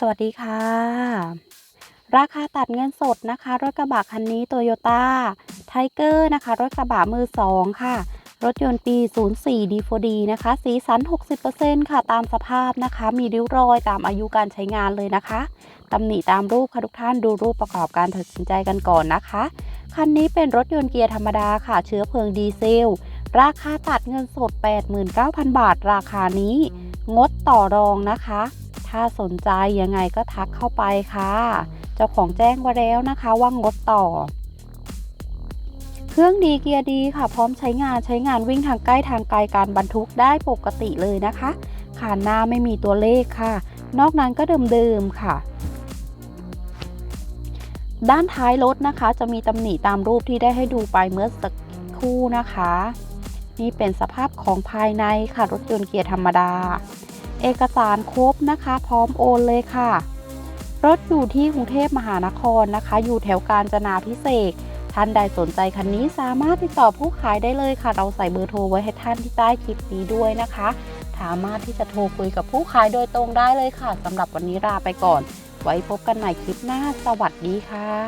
สวัสดีค่ะ ราคาตัดเงินสดนะคะ รถกระบะคันนี้ Toyota Tiger นะคะ รถกระบะมือ2ค่ะ รถยนต์ปี 04 D4D นะคะ สีสัน 60%ค่ะ ตามสภาพนะคะ มีริ้วรอยตามอายุการใช้งานเลยนะคะตำหนิตามรูปค่ะทุกท่านดูรูปประกอบการตัดสินใจกันก่อนนะคะ คันนี้เป็นรถยนต์เกียร์ธรรมดาค่ะ เชื้อเพลิงดีเซล ราคาตัดเงินสด 89,000 บาท ราคานี้ งดต่อรองนะคะ ถ้าสนใจยังไงก็ทักเข้าไปค่ะ เจ้าของแจ้งไว้แล้วนะคะว่างดต่อ เครื่องดีเกียร์ดีค่ะ พร้อมใช้งานใช้งานวิ่งทางใกล้ทางไกลการบรรทุกได้ปกติเลยนะคะขานหน้าไม่มีตัวเลขค่ะ นอกนั้นก็เดิมๆค่ะด้านท้ายรถนะคะ จะมีตำหนิตามรูปที่ได้ให้ดูไปเมื่อสักครู่นะคะ นี่เป็นสภาพของภายในค่ะ รถยนต์เกียร์ธรรมดา เอกสารครบนะคะ พร้อมโอนเลยค่ะ รถอยู่ที่กรุงเทพมหานครนะคะ อยู่แถวกาญจนาพิเศษท่านใดสนใจคันนี้สามารถติดต่อผู้ขายได้เลยค่ะ เราใส่เบอร์โทรไว้ให้ท่านที่ใต้คลิปนี้ด้วยนะคะ สามารถที่จะโทรคุยกับผู้ขายโดยตรงได้เลยค่ะสำหรับวันนี้ลาไปก่อน ไว้พบกันใหม่คลิปหน้า สวัสดีค่ะ